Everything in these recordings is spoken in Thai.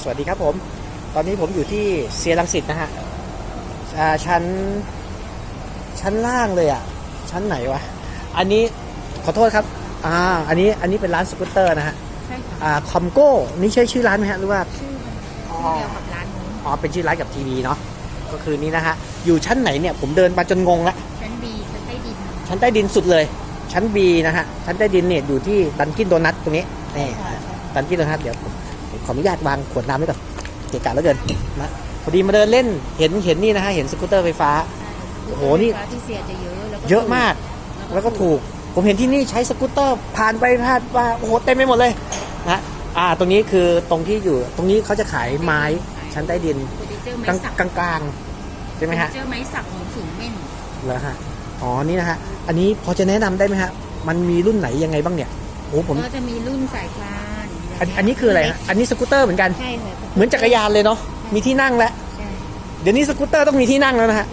สวัสดีครับผม ตอนนี้ผมอยู่ที่เซียรังสิตนะฮะอ่าชั้น ชั้นล่างเลยอะ ชั้นไหนวะ อันนี้ขอโทษครับ อ่า อันนี้ อันนี้เป็นร้านสกูตเตอร์นะฮะ ใช่ค่ะ อ่า คอมโก้ นี่ใช่ชื่อร้านไหมฮะ หรือว่า ชื่อมันอ๋อชื่อเดียวกับร้านนู้นอ๋อ เป็นชื่อร้านกับทีวีเนาะ ก็คือนี่นะฮะ อยู่ชั้นไหนเนี่ย ผมเดินมาจนงงละ ชั้นบีชั้นใต้ดิน ชั้นใต้ดินสุดเลย ชั้น B นะฮะ ชั้นใต้ดินเนี่ยอยู่ที่ดันกินโดนัทตรงนี้ นี่ใช่ค่ะดันกินโดนัทเดี๋ยวผม ขออนุญาตวางขวดน้ำไว้ก่อนเกะกะแล้วเกินนะพอดีมาเดินเล่นเห็นเห็นนี่นะฮะเห็นสกูตเตอร์ไฟฟ้า โอ้โหนี่ลูกค้าที่เสียจะเยอะแล้วก็เยอะมาก แล้วก็ถูกผมเห็นที่นี่ใช้สกูตเตอร์ผ่านไปผ่านมาโอ้โหเต็มไปหมดเลยนะอ่าตรงนี้คือตรงที่อยู่ ตรงนี้เขาจะขายไม้ชั้นใต้ดินเฟอร์นิเจอร์กไม้ลางสักกลางกลางๆใช่ไหมฮะเฟอร์นิเจอร์ไม้สักของสูงเม่นแล้วฮะอ๋อนี่นะฮะอันนี้พอจะแนะนำได้ไหมฮะมันมีรุ่นไหนยังไงบ้างเนี่ยโอ้ผม ก็จะมีรุ่นสายพาน อันอันนี้คืออะไรฮะอันนี้สกูตเตอร์เหมือนกัน ใช่ค่ะเหมือนจักรยานเลยเนาะมีที่นั่งแล้ว ใช่เดี๋ยวนี้สกูตเตอร์ต้องมีที่นั่งแล้วนะฮะ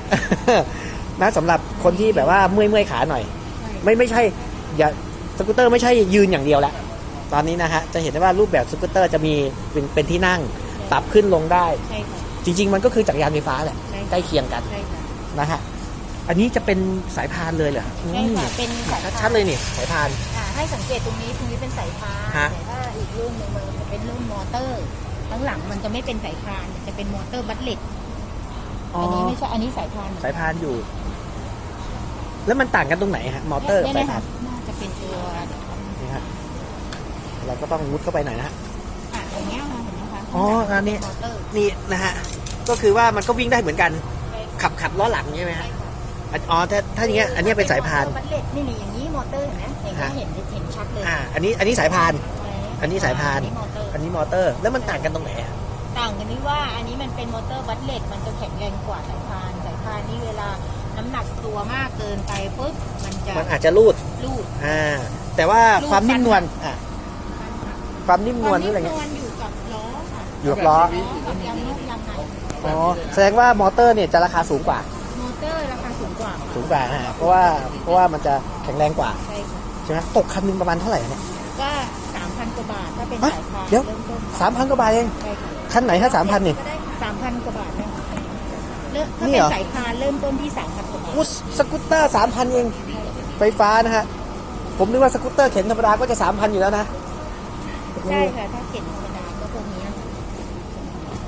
นะสำหรับคนที่แบบว่าเมื่อยเมื่อยๆขาหน่อยใช่ไม่ไม่ใช่อย่าสกูตเตอร์ไม่ใช่ยืนอย่างเดียวแล้วตอนนี้นะฮะจะเห็นได้ว่ารูปแบบสกูตเตอร์จะมีเป็นเป็นที่นั่งปรับขึ้นลงได้ ใช่ค่ะ จริง ๆ มันก็คือจักรยานไฟฟ้าแหละใช่ ใกล้เคียงกันใช่ค่ะนะฮะอันนี้จะเป็นสายพานเลยเหรอใช่ค่ะเป็นสายพานชัดๆเลยนี่สายพานอ่า ให้สังเกตตรงนี้ตรงนี้เป็นสายพานฮะ แต่ถ้าอีกรุ่นหนึ่งมันจะเป็นรุ่นมอเตอร์ข้างหลังมันจะไม่เป็นสายพานจะเป็นมอเตอร์บัตเลตอ๋ออันนี้ไม่ใช่อันนี้สายพานเหมือนสากัยพานอยู่ แล้วมันต่างกันตรงไหนฮะ มอเตอร์กับเนี่สายยพานน่าจะเป็นตัวนี่ฮะเราก็ต้องมุดเข้าไปหน่อยนะฮะ อะอย่างเงี้ยค่ะเห็นไหมคะอ๋ออันนี้ มอเตอร์นี่นะฮะ ก็คือว่ามันก็วิ่งได้เหมือนกัน ขับขับล้อหลังใช่ไหมฮะอันอ๋อถ้าถ้าอย่างเงี้ยอันเนี้ยเป็นสายพานบัตเลตนี่นี่อย่างนี้ มอเตอร์เห็นไหมอย่างนี้ฮะเห็นเห็นชัดเลยอ่าอันนี้อันนี้สายพาน อันนี้สายพาน อัมอเตอร์อันนี้มอเตอร์แล้วมันต่างกันตรงไหนอะต่างกันที่ว่าอันนี้มันเป็นมอเตอร์บัตเลตมันจะแข็งแรงกว่าสายพานสายพานนี่เวลาน้ำหนักตัวมากเกินไปปุ๊บมันจะมันอาจจะรูดลูดอ่าแต่ว่ารูดความนิ่มนวลอะความนิ่มคนวามวลนี่อะไรนิ่มเงี้ยนวลอยู่กับล้อค่ะอยู่กับล้อล้อกับยางนอกยางในอ๋อแสดงว่ามอเตอร์เนี่ยจะราคาสูงกว่า มอเตอร์ราคา สูงกว่าสูงกว่าฮะเพราะว่าเพราะว่ามันจะแข็งแรงกว่าใช่ค่ะใช่ไหมตกคันหนึงประมาณเท่าไหร่เนี่ย ก็สามพันกว่าบาทถ้าเป็นฮะสายพานเดี๋ยวเริ่มต้นสามพันกว่าบาทเอง ใช่ค่ะคันไหนถ้าสามพันนี่ สามพันกว่าบาทเนี่ยเริ่มถ้านี่เป็เหรนอ สายพานเริ่มต้นที่สามพันกว่าบาทกูสกูตเตอร์สามพันเอง ไฟฟ้านะฮะ ผมนึกว่าสกูตเตอร์เข็นธรรมดาก็จะสามพันอยู่แล้วนะใช่ค่ะถ้าเข็นธรรมดาก็พวกนี้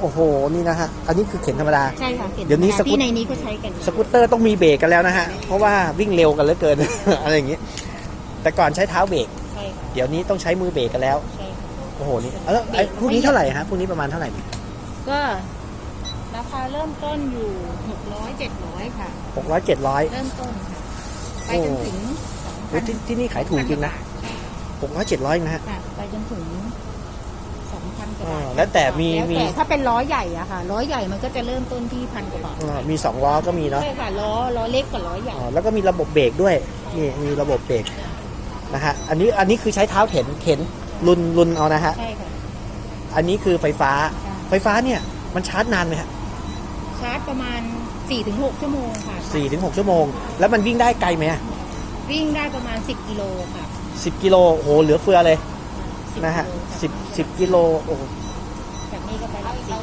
โอ้โห นี่นะฮะ อันนี้คือเข็นธรรมดา ใช่ค่ะเข็นเดี๋ยวนี้ธรรมสกุต ที่ในนี้เขาใช้กันสกูตเตอร์ต้องมีเบรกกันแล้วนะฮะ เพราะว่าวิ่งเร็วกันเหลือเกิน อะไรอย่างงี้ แต่ก่อนใช้เท้าเบรก ใช่ค่ะเดี๋ยวนี้ต้องใช้มือเบรกกันแล้ว ใช่ค่ะ โอ้โห นี่แล้วไอ้พวกนี้เท่าไหร่ฮะพวกนี้ประมาณเท่าไหร่ ก็ราคาเริ่มต้นอยู่หกร้อยเจ็ดร้อยค่ะ หกร้อยเจ็ดร้อย เริ่มต้นค่ะ ไปจนถึงสองโอ้พันที่ที่นี่ขายถูกจริงนะหกร้อยเจ็ดร้อยนะฮะ ค่ะ ไปจนถึงส องพันกว่าอ่าบาทแล้วแต่มีแล้วมีแต่ถ้าเป็นล้อใหญ่อะค่ะล้อใหญ่มันก็จะเริ่มต้นที่พันกว่าบาทอ่ามีสองล้อก็มีเนาะใช่ค่ะล้อล้อเล็กกับล้อใหญ่อ๋อแล้วก็มีระบบเบรกด้วยนี่มีระบบเบรกนะฮะอันนี้อันนี้คือใช้เท้าเข็นเข็นลุนลุนเอานะฮะใช่ค่ะ อันนี้คือไฟฟ้าใช่ ไฟฟ้าเนี่ยมันชาร์จนานไหมฮะชาร์จประมาณ 4-6ถึงชั่วโมงค่ะ สี่ถึงหกชั่วโมง แล้วมันวิ่งได้ไกลไหมวิ่งได้ประมาณ 10 กิโลค่ะ สิบกิโลโอ้โหเหลือเฟือเลย10 นะฮะกิโลสิบสิบกิโลโอ้โหจากนี้ก็ไปรับสิ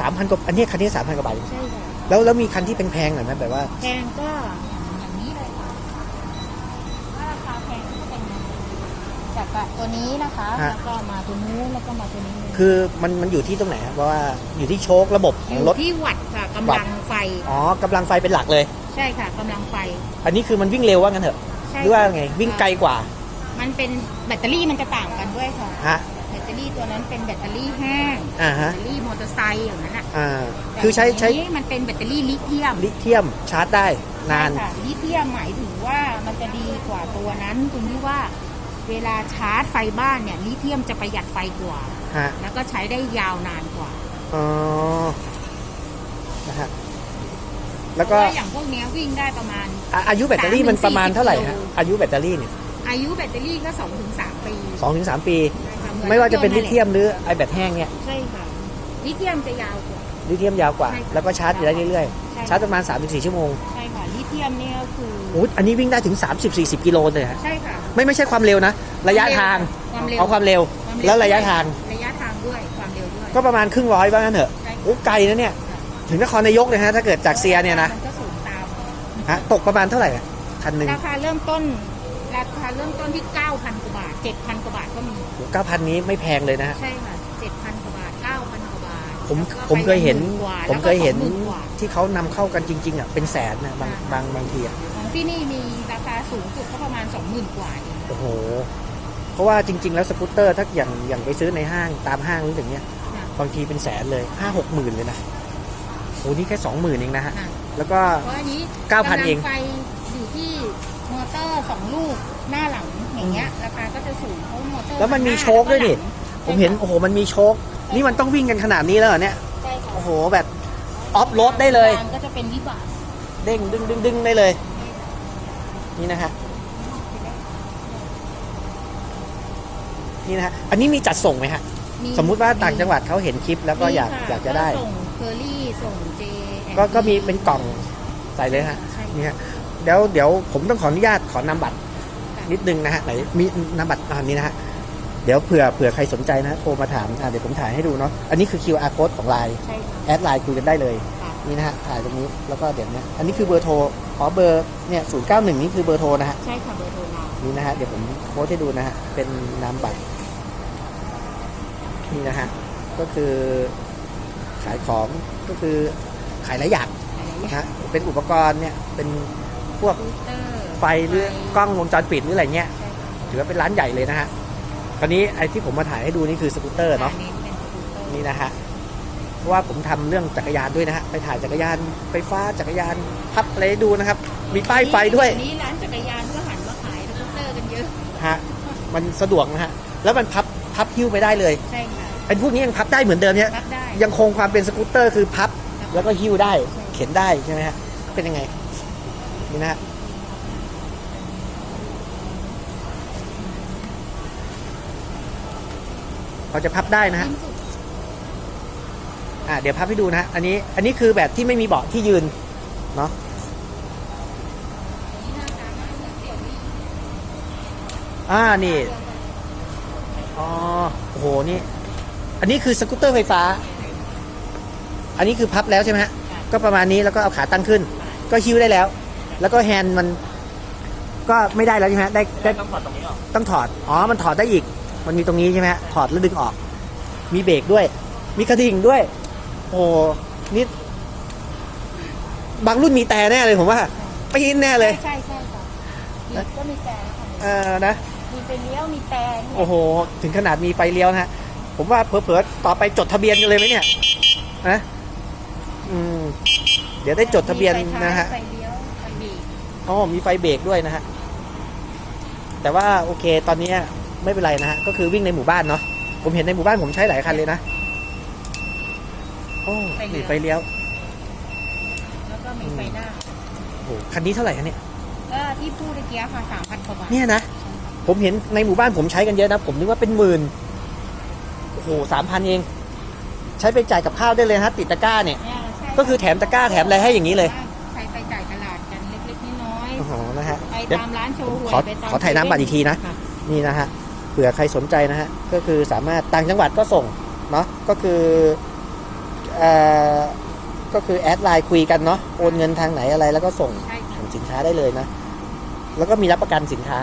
สามพันกว่าอันนี้คันนี้สามพันกว่าบาทใช่ค่ะแล้วแล้วมีคันที่แพงๆหน่อยไหมแบบว่า แพงก็อย่างนี้เลยค่ะถ้าราคาแพงก็เป็นจากตัวนี้นะคะฮะ แล้วก็มาตัวนู้นแล้วก็มาตัวนี้คือมันมันอยู่ที่ตรงไหนครับเพราะว่าอยู่ที่โชคระบบอของยู่รถที่วัดค่ะกำลังไฟ อ๋อกำลังไฟเป็นหลักเลย ใช่ค่ะกำลังไฟอันนี้คือมันวิ่งเร็วว่างั้นเถอะ ใช่หรือว่าไงวิ่งไกลกว่า มันเป็นแบตเตอรี่มันจะต่างกันด้วยค่ะ ฮะ แบตเตอรี่ตัวนั้นเป็นแบตเตอรี่แห้งอ่าแบฮะ ตเตอรี่มอเตอร์ไซค์อย่างนั้นอะอ่า คือใช้ใช้แต่อันนี้มันเป็นแบตเตอรี่ลิเธียมลิเธียมชาร์จได้นาน ใช่ค่ะลิเธียมหมายถึงว่ามันจะดีกว่าตัวนั้นตรงที่ว่า เวลาชาร์จไฟบ้านเนี่ยลิเธียมจะประหยัดไฟกว่า ฮะ แล้วก็ใช้ได้ยาวนานกว่าอ๋อ นะฮะ แล้วก็เพราะว่าอย่างพวกเนี้ยวิ่งได้ประมาณอะอายุแบตเตอรี่มันประมาณเท่าไหร่ฮะสามถึงสี่สิบอายุแบตเตอรี่เนี่ย อายุแบตเตอรี่ก็ 2-3ถึงปีสองถึงสามปี นะคะเหอนไม่ว่าจะเป็นรลิถยต์เธียมหรือไอแบตแห้งเนี่ยใช่ค่ะลิเธียมจะยาวกว่า ลิเธียมยาวกว่า ใช่ค่ะ แล้วก็ชาร์จอยู่ได้เรื่อยใช่ๆ ชาร์จประมาณ 3-4 ชั่วโมงใช่ค่ะลิเธียมเนี่ยก็คือโอ้ยอันนี้วิ่งได้ถึง 30-40 กิโลเลยฮะใช่ค่ะ ไม่ไม่ใช่ความเร็วนะ ระยะทางความเร็ว เอาความเร็ว ความเร็วแล้วระยะทาง ระยะทางด้วยความเร็วด้วยก็ประมาณครึ่งร้อยว่างั้นเถอะใช่โอ้ไกลนะเนี่ย ถึงนครนายกเลยฮะถ้าเกิดจากเซียเนี่ยนะมันก็สูงตาม ฮะตกประมาณเท่าไหร่อะคันหนึ่งราคาเริ่มต้น ราคาเริ่มต้นที่ 9,000กว่าบาท 7,000กว่าบาทก็มี เก้าพันนี้ไม่แพงเลยนะฮะ ใช่ค่ะ 7,000กว่าบาท 9,000กว่าบาทผมแล้วก็ผมเคยเห็น ไปหมื่กว่าผมเคยเห็นแล้วก็20,000กว่า ที่เขานำเข้ากันจริง ๆอะเป็นแสนนะบางบางบางทีอะของที่นี่มีราคาสูงสุดก็ประมาณ 20,000 กว่าเองโอ้โห เพราะว่าจริง ๆ แล้วสกูตเตอร์ถ้าอย่างอย่างไปซื้อในห้างตามห้างหรืออย่างเงี้ยค่ะบางทีเป็นแสนเลยห้าหกหมื่นเลยนะโอ้นี่แค่สองหมื่นเองนะฮะค่ะแล้วก็ เพราะอันนี้9,000เอง กำลัไฟอยู่ที่มอ เตอร์สองลูกหน้าหลังอย่างเงี้ยราคาก็จะสูงเพราะมอเตอร์แล้วมันมีหาโชคด้วยนี่แล้ก็หลังผมเห็นโอ้โหมันมีโชคนี่มันต้องวิ่งกันขนาดนี้แล้วเหรอเนี่ยใช่ค่ะโอ้โหแบบออฟโรดได้เลยกางก็จะเป็นวิบากเด้งดึงดึงดึงได้เลย นี่นะฮะนี่นะฮะอันนี้มีจัดส่งไหมฮะสมมุติว่าต่างจังหวัดเขาเห็นคลิปแล้วก็อยากมีค่อยากจะได้ส่งเคอรี่ส่งเจก็ก็มีเป็นกล่องใส่เลยฮะใช่นี่ฮะ เดี๋ยวเดี๋ยวผมต้องขออนุญาตขอนำบัตรนิดนึงนะฮะไหนมีนำบัตรอันนี้นะฮะเดี๋ยวเผื่อเผื่อใครสนใจนะฮะโทรมาถามอะเดี๋ยวผมถ่ายให้ดูเนาะอันนี้คือ QR code ของไลน์ใช่ค่ะ แอดไลน์คุยกันได้เลยค่ะ นี่นะฮะถ่ายตรงนี้แล้วก็เดี๋ยวเนี้ยอันนี้คือเบอร์โทรขอเบอร์เนี่ยศูนย์เก้าหนึ่งนี่คือเบอร์โทรนะฮะ ใช่ค่ะเบอร์โทรเรา นี่นะฮะเดี๋ยวผมโพสต์ให้ดูนะฮะเป็นนามบัตรนี่นะฮะก็คือขายของก็คือขายหลายอย่างอะไรอย่างนะเงี้ยฮะเป็นอุปกรณ์เนี่ยเป็นพ วกสกูตเตอร์ไฟหรือกล้องวงจรปิดหรืออะไรเงี้ยใช่ค่ะถือว่าเป็นร้านใหญ่เลยนะฮะคราวนี้ไอ้ที่ผมมาถ่ายให้ดูนี่คือสกูตเตอร์เนาะอัเป็นสกูตเตอร์นี่นะฮะเพราะว่าผมทำเรื่องจักรยานด้วยนะฮะไปถ่ายจักรยานไฟฟ้าจักรยานพับอะไรให้ดูนะครับ มีป้ายไฟด้วยนี้ร้านจักรยานก็หันมาขายสกูตเตอร์กันเยอะฮะมันสะดวกนะฮะแล้วมันพับพับหิ้วไปได้เลยใช่ค่ะไอ้พวกนี้ยังพับได้เหมือนเดิมเนี่ยรับได้ยังคงความเป็นสกูตเตอร์คือพับรับแล้วก็หิ้วได้ใช่เข็นได้ใช่ไหมฮะเป็นยังไง นี่นะฮะเขาจะพับได้นะฮะอ่าเดี๋ยวพับให้ดูนะฮะอันนี้อันนี้คือแบบที่ไม่มีเบาะที่ยืนเนาะนี่หน้าตาหน้าเหมือนเสี่ยวมี่อ่านี่อ๋อโอ้โหนี่ อันนี้คือสกูตเตอร์ไฟฟ้า อันนี้คือพับแล้วใช่ไหมฮะก็ประมาณนี้แล้วก็เอาขาตั้งขึ้น ก็ฮิ้วได้แล้ว แล้วก็แฮนด์มันก็ไม่ได้แล้วใช่ไหมฮะได้ได้ต้องถอดตรงนี้ออกต้องถอด อ๋อ มันถอดได้อีก มันมีตรงนี้ใช่ไหมฮะถอดแล้วดึงออก มีเบรกด้วย มีกระดิ่งด้วย โอ้โหนี่บางรุ่นมีแต่แน่เลยผมว่าปีนแน่เลย ใช่ใช่ค่ะมีก็มีแต่ค่ะเออนะ มีเป็นเลี้ยวมีแต่เนี่ยโอ้โห ถึงขนาดมีไฟเลี้ยวนะฮะ ผมว่าเผลอๆต่อไปจดทะเบียนกันเลยไหมเนี่ยนะอืม เดี๋ยวได้จดทะเบียนนะฮะไฟเลี้ยวไฟเบรก อ๋อมีไฟเบรกด้วยนะฮะ แต่ว่าโอเคตอนนี้ไม่เป็นไรนะฮะ ก็คือวิ่งในหมู่บ้านเนาะ ผมเห็นในหมู่บ้านผมใช้หลายคันเลยนะ โอ้มีไฟเลี้ยว แล้วก็มีไฟหน้าโอ้โหคันนี้เท่าไหร่คะเนี่ยก็ที่พูดเมื่อกี้ค่ะสามพันกว่าบาท เนี่ยนะ ผมเห็นในหมู่บ้านผมใช้กันเยอะนะ ผมนึกว่าเป็นหมื่น โอ้โหสามพันเอง ใช้ไปจ่ายกับข้าวได้เลยนะฮะ ติดตะกร้าเนี่ยเนี่ยใช่ก็คือแถมตะกร้าแถมอะไรให้อย่างนี้เลย ตามร้านโชว์หวยขอไปตามขอถ่ายน้ำบัตรอีกทีนะ ค่นี่นะฮะเผื่อใครสนใจนะฮะ ก็คือสามารถต่างจังหวัดก็ส่งเนาะก็คือเอ่อก็คือแอดไลน์คุยกันเนาะโอนเงินทางไหนอะไรแล้วก็ส่งใช่ค่ะส่งสินค้าได้เลยนะ แล้วก็มีรับประกันสินค้า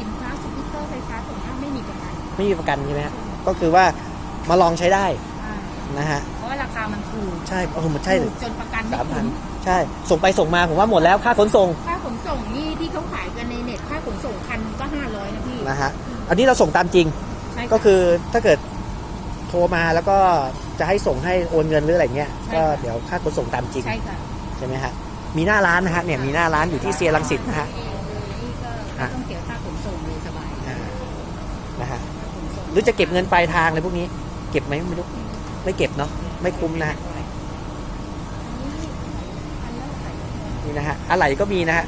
สินค้าสกูตเตอร์ไฟฟ้าส่วนมากไม่มีประกันไม่มีประกันใช่ไหมฮะก็คือว่ามาลองใช้ได้อ่า นะฮะ เพราะว่าราคามันถูกใช่โอ้โหมันใช่ถูกจนประกันไม่สามพันคุ้มใช่ ส่งไปส่งมาผมว่าหมดแล้วค่าขนส่งค่าขนส่งนี่ที่เขาขายกันในเน็ตค่าขนส่งคันก็ห้าร้อยนะพี่นะฮะ อันนี้เราส่งตามจริง ใช่ะ ก็คือถ้าเกิดโทรมาแล้วก็จะให้ส่งให้โอนเงินหรืออะไรเงี้ย ใช่ก็ค่ะ เดี๋ยวค่าขนส่งตามจริงใช่ค่ะใช่ไหมฮะ มีหน้าร้านนะฮะเนี่ยมีหน้าร้านอยู่ที่เซียรังสิตนะฮะ เองเลยนี่ก็ไม่ต้องเสียค่าขนส่งเลยสบายอ่า นะฮะ ค่าขนส่งหรือจะเก็บเงินปลายทางเลยพวกนี้ เก็บไหมไม่รู้ ไม่ เก็บเนาะไม่คุ้มนะฮะอันละเท่าไหร่นี่นะฮะอะไหล่ก็มีนะฮะ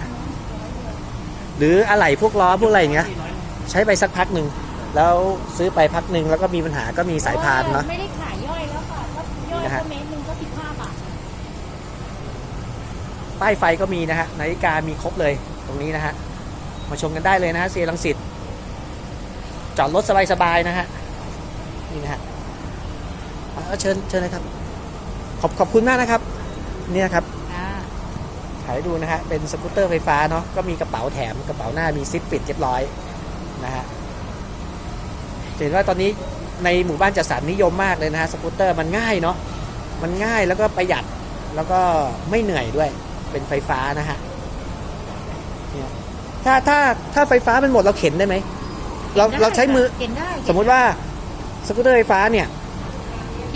หรืออะไหล่พวกล้อพวกอะไรอย่างเงี้ยใช้ไปสักพักหนึ่งแล้วซื้อไปพักหนึ่งแล้วก็มีปัญหาก็มีสายพานเนาะไม่ได้ขายย่อยแล้วค่ะก็ย่อยนี่นะฮะก็เมตรหนึงก็สิบห้าบาทป้ายไฟก็มีนะฮะนาฬิกามีครบเลยตรงนี้นะฮะมาชมกันได้เลยนะฮะเซียรังสิตจอดรถสบายๆนะฮะนี่นะฮะ เอาเชิญเชิญเลยครับ ขอบขอบคุณมากนะครับ เนี่ยครับอ่าถ่ายให้ดูนะฮะ เป็นสกูตเตอร์ไฟฟ้าเนาะ ก็มีกระเป๋าแถม กระเป๋าหน้ามีซิปปิดเรียบร้อยนะฮะจะเห็นว่าตอนนี้ในหมู่บ้านจัดสรรนิยมมากเลยนะฮะสกูตเตอร์มันง่ายเนาะ มันง่ายแล้วก็ประหยัด แล้วก็ไม่เหนื่อยด้วย เป็นไฟฟ้านะฮะเนี่ยถ้าถ้าถ้าไฟฟ้ามันหมดเราเข็นได้ไหม เราได้เราใช้มือเข็นได้สมมุติว่าสกูตเตอร์ไฟฟ้าเนี่ยเ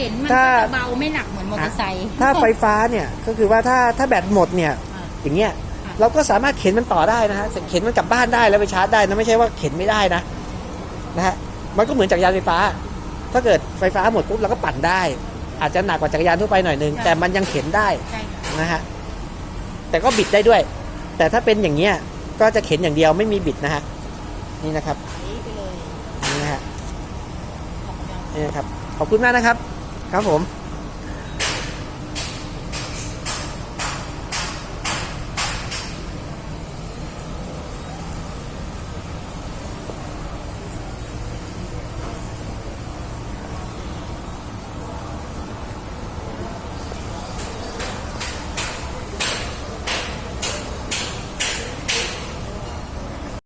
ข็นมันถ้าก็จะเบาไม่หนักเหมือนมอเตอร์ไซค์ ถ้าไฟฟ้าเนี่ยก็คือว่าถ้าถ้าแบตหมดเนี่ยอ่าอย่างเงี้ยค่ะ เราก็สามารถเข็นมันต่อได้นะฮะเข็นมันกลับบ้านได้แล้วไปชาร์จได้นะไม่ใช่ว่าเข็นไม่ได้นะนะฮะมันก็เหมือนจักรยานไฟฟ้า ถ้าเกิดไฟฟ้าหมดปุ๊บเราก็ปั่นได้ อาจจะหนักกว่าจักรยานทั่วไปหน่อยนึงแต่มันยังเข็นได้ ใช่ค่ะนะฮะแต่ก็บิดได้ด้วย แต่ถ้าเป็นอย่างเงี้ยก็จะเข็นอย่างเดียวไม่มีบิดนะฮะนี่นะครับไหลไปเลยนี่นะฮะออกกำลังนี่นะครับขอบคุณมากนะครับ ครับผม